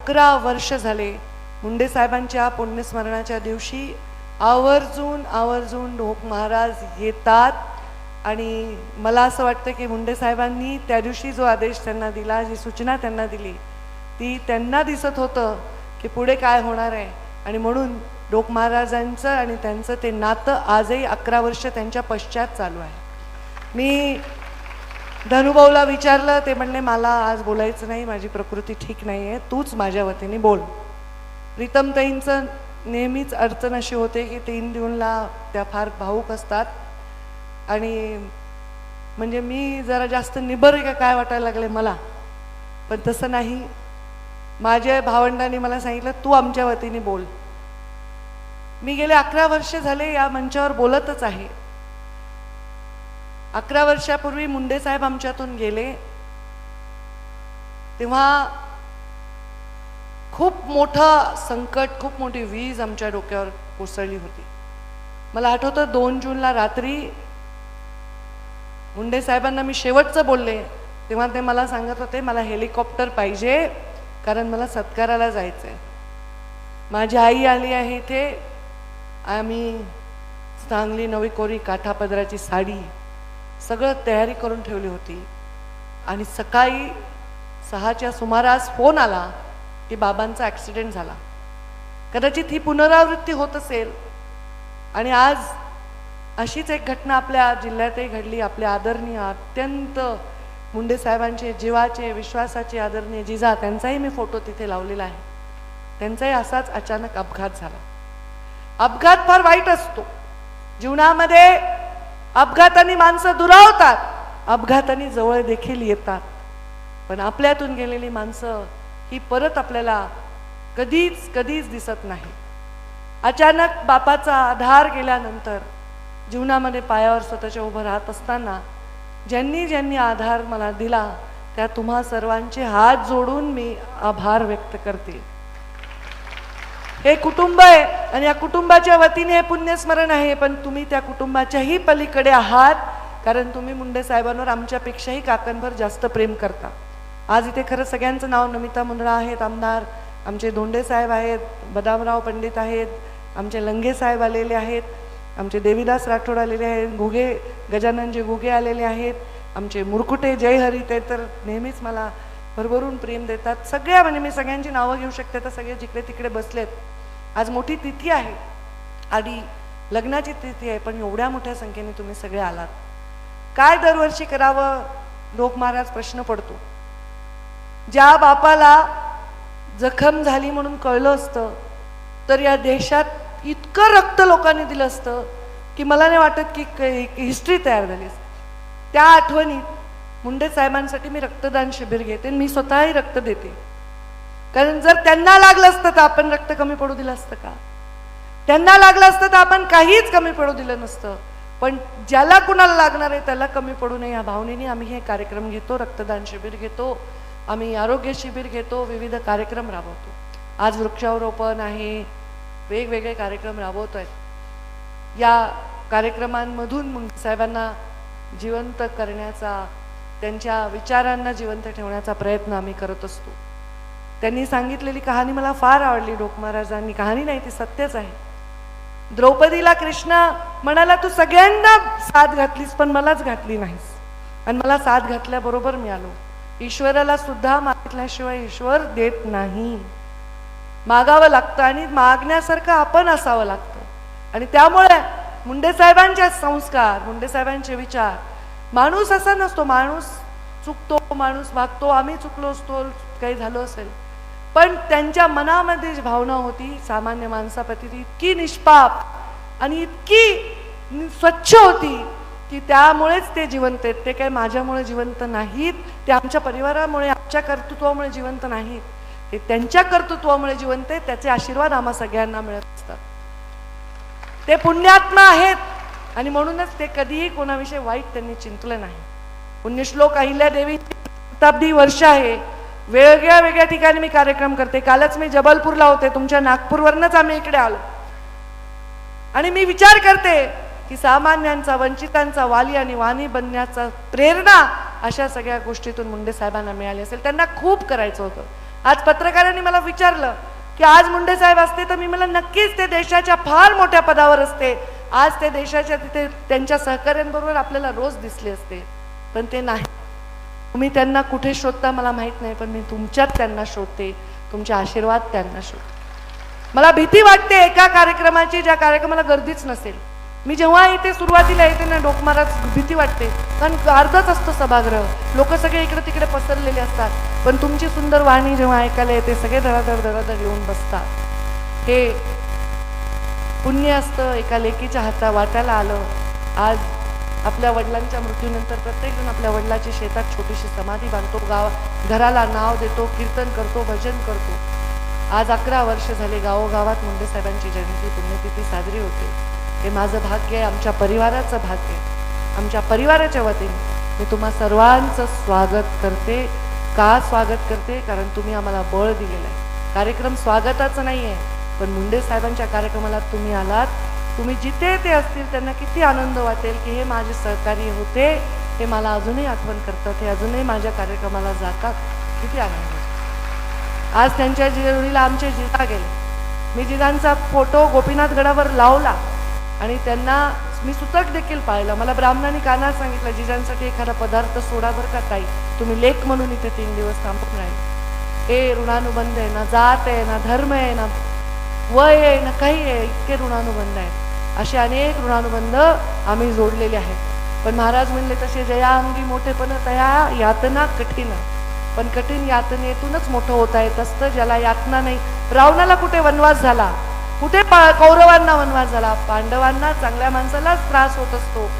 अकरा वर्ष झाले मुंडे साहेबांच्या पुण्यस्मरणाच्या दिवशी आवर्जून आवर्जून ढोक महाराज येतात. आणि मला असं वाटतं की मुंडे साहेबांनी त्या दिवशी जो आदेश त्यांना दिला जी सूचना त्यांना दिली ती त्यांना दिसत होतं की पुढे काय होणार आहे. आणि म्हणून डोक महाराजांचं आणि त्यांचं ते नातं आजही अकरा वर्ष त्यांच्या पश्चात चालू आहे. मी धनुभाऊला विचारलं ते म्हणले मला आज बोलायचं नाही माझी प्रकृती ठीक नाही आहे तूच माझ्या वतीने बोल. प्रीतमताईंचं नेहमीच अडचण अशी होते की तीन दिवनला त्या फार भाऊक असतात. आणि म्हणजे मी जरा जास्त निबर का काय वाटायला लागले मला. पण तसं नाही. माझ्या भावंडांनी मला सांगितलं तू आमच्या वतीने बोल. मी गेले अकरा वर्ष झाले या मंचावर बोलतच आहे. अकरा वर्षापूर्वी मुंडे साहेब आमच्यातून गेले. तेव्हा खूप मोठं संकट खूप मोठी वीज आमच्या डोक्यावर कोसळली होती. मला आठवतं दोन जूनला रात्री मुंडे साहेबांना मी शेवटचं बोलले. तेव्हा ते मला सांगत होते मला हेलिकॉप्टर पाहिजे. कारण मला सत्काराला जायचं आहे माझी आई आली आहे इथे. आम्ही चांगली नवी कोरी काठापदराची साडी सगळं तयारी करून ठेवली होती. आणि सकाळी सहाच्या सुमारास फोन आला की बाबांचा ॲक्सिडेंट झाला. कदाचित ही पुनरावृत्ती होत असेल. आणि आज अशीच एक घटना आपल्या जिल्ह्यातही घडली. आपल्या आदरणीय अत्यंत मुंडे साहेबांचे जीवाचे विश्वासाचे आदरणीय जिजा त्यांचाही मी फोटो तिथे लावलेला आहे. त्यांचाही असाच अचानक अपघात झाला. अपघात फार वाईट असतो. जीवनामध्ये अपघाताने माणसं दुरावतात अपघाताने जवळ देखील येतात. पण आपल्यातून गेलेली माणसं ही परत आपल्याला कधीच कधीच दिसत नाही. अचानक बापाचा आधार गेल्यानंतर जीवनामध्ये पायावर स्वतःच्या उभं राहत असताना ज्यांनी ज्यांनी आधार मला दिला त्या तुम्हा सर्वांचे हात जोडून मी आभार व्यक्त करते. हे कुटुंब आहे आणि या कुटुंबाच्या वतीने हे पुण्यस्मरण आहे पण तुम्ही त्या कुटुंबाच्याही पलीकडे आहात कारण तुम्ही मुंडे साहेबांवर आमच्यापेक्षाही काकणभर जास्त प्रेम करता. आज इथे खरं सगळ्यांचं नाव नमिता मुंदडा आहेत आमदार आमचे धोंडे साहेब आहेत बदामराव पंडित आहेत आमचे लंगे साहेब आलेले आहेत. आमचे देवीदास राठोड आलेले आहेत घुगे गजाननजी घुगे आलेले आहेत आमचे मुरकुटे जयहरी ते तर नेहमीच मला भरभरून प्रेम देतात. सगळ्या म्हणजे मी सगळ्यांची नावं घेऊ शकते तर सगळे जिकडे तिकडे बसलेत. आज मोठी तिथी आहे. आणि लग्नाची तिथी आहे पण एवढ्या मोठ्या संख्येने तुम्ही सगळे आलात. काय दरवर्षी करावं? लोक महाराज प्रश्न पडतो. ज्या बापाला जखम झाली म्हणून कळलं असतं तर या देशात इतकं रक्त लोकांनी दिलं असतं की मला नाही वाटत की हिस्ट्री तयार झाली त्या आठवणीत मुंडे साहेबांसाठी मी रक्तदान शिबिर घेते मी स्वतःही रक्त देते. कारण जर त्यांना लागलं असतं तर आपण रक्त कमी पडू दिलं असतं का? त्यांना लागलं असतं तर आपण काहीच कमी पडू दिलं नसतं. पण ज्याला कुणाला लागणार आहे त्याला कमी पडू नये. या भावनेने आम्ही हे कार्यक्रम घेतो रक्तदान शिबिर घेतो आम्ही आरोग्य शिबिर घेतो विविध कार्यक्रम राबवतो. आज वृक्षारोपण आहे वेगवेगळे कार्यक्रम राबवतो आहेत या कार्यक्रमांमधून मुंडे साहेबांना जिवंत करण्याचा त्यांच्या विचारांना जिवंत ठेवण्याचा प्रयत्न आम्ही करत असतो. त्यांनी सांगितलेली कहाणी मला फार आवडली डोक महाराजांनी. कहाणी नाही ती सत्यच आहे. द्रौपदीला कृष्णा म्हणाला तू सगळ्यांना साथ घातलीस पण मलाच घातली नाहीस. आणि मला साथ घातल्याबरोबर मिळालो ईश्वराला सुद्धा मागितल्याशिवाय ईश्वर देत नाही. मागावं लागतं आणि मागण्यासारखं आपण असावं लागतं. आणि त्यामुळे मुंडे साहेबांचे संस्कार मुंडे साहेबांचे विचार माणूस असा नसतो माणूस चुकतो माणूस वागतो आम्ही चुकलो असतो काही झालं असेल. पण त्यांच्या मनामध्ये जी भावना होती सामान्य माणसाप्रती ती इतकी निष्पाप आणि इतकी स्वच्छ होती की त्यामुळेच ते जिवंत आहेत. ते काही माझ्यामुळे जिवंत नाहीत ते आमच्या परिवारामुळे आमच्या कर्तृत्वामुळे जिवंत नाहीत. ते त्यांच्या कर्तृत्वामुळे जिवंत आहे त्याचे आशीर्वाद आम्हा सगळ्यांना मिळत असतात. ते पुण्यात्मा आहेत आणि म्हणूनच ते कधीही कोणाविषयी वाईट त्यांनी चिंतलं नाही. पुण्यश्लोक अहिल्या देवी शताब्दी वर्ष आहे. वेगळ्या वेगळ्या ठिकाणी मी कार्यक्रम करते. कालच मी जबलपूरला होते. तुमच्या नागपूरवरनच आम्ही इकडे आलो. आणि मी विचार करते की सामान्यांचा वंचितांचा वाली आणि वाणी बनण्याचा प्रेरणा अशा सगळ्या गोष्टीतून मुंडे साहेबांना मिळाली असेल. त्यांना खूप करायचं होतं. आज पत्रकारांनी मला विचारलं की आज मुंडे साहेब असते तर मी मला नक्कीच ते देशाच्या फार मोठ्या पदावर असते. आज ते देशाच्या तिथे त्यांच्या सहकाऱ्यांबरोबर आपल्याला रोज दिसले असते. पण ते नाही. तुम्ही त्यांना कुठे शोधता मला माहीत नाही पण मी तुमच्यात त्यांना शोधते. तुमचे आशीर्वाद त्यांना शोधते. मला भीती वाटते एका कार्यक्रमाची ज्या कार्यक्रमाला गर्दीच नसेल. मी जेव्हा इथे सुरुवातीला येते ना डोकमाराच भीती वाटते. कारण अर्धच असतं सभागृह. लोक सगळे इकडे तिकडे पसरलेले असतात. पण तुमची सुंदर वाणी जेव्हा ऐकायला येते सगळे धडाधड धडाधड येऊन बसतात. हे पुण्य असतं एका लेकीच्या हाता वाटायला आलं. आज आपल्या वडिलांच्या मृत्यूनंतर प्रत्येकजण आपल्या वडिलाची शेतात छोटीशी समाधी बांधतो गाव घराला नाव देतो कीर्तन करतो भजन करतो. आज अकरा वर्ष झाले गावोगावात मुंडे साहेबांची जयंती पुण्यतिथी साजरी होते. हे माझं भाग्य आहे आमच्या परिवाराचं भाग्य आहे. आमच्या परिवाराच्या वतीने मी तुम्हा सर्वांचं स्वागत करते. का स्वागत करते? कारण तुम्ही आम्हाला बळ दिलेलं आहे. कार्यक्रम स्वागताचं नाही आहे पण मुंडे साहेबांच्या कार्यक्रमाला तुम्ही आलात. तुम्ही जिथे ते असतील त्यांना किती आनंद वाटेल की हे माझे सहकारी होते. हे मला अजूनही आठवण करतात. हे अजूनही माझ्या कार्यक्रमाला जातात. किती आनंद आज त्यांच्या जोडीला आमचे जिजा गेले. मी जिजांचा फोटो गोपीनाथ गडावर लावला. आणि त्यांना मी सुतक देखील पाळलं. मला ब्राह्मणांनी कानात सांगितलं जिजांसाठी एखादा पदार्थ सोडा बरं का ताई. तुम्ही लेख म्हणून इथे तीन दिवस थांबत नाही. हे ऋणानुबंध आहे ना जात आहे ना धर्म आहे ना वय आहे ना काही आहे इतके ऋणानुबंध आहेत. असे अनेक ऋणानुबंध आम्ही जोडलेले आहेत. पण महाराज म्हणले तसे जया अंगी मोठेपण तया यातना कठीण पण कठीण यातनेतूनच मोठं होता येत असतं ज्याला यातना नाही. रावणाला कुठे वनवास झाला? कुठे पा- कौरवांना वनवास झाला? पांडवांना चांगल्या माणसालाच त्रास होत असतो.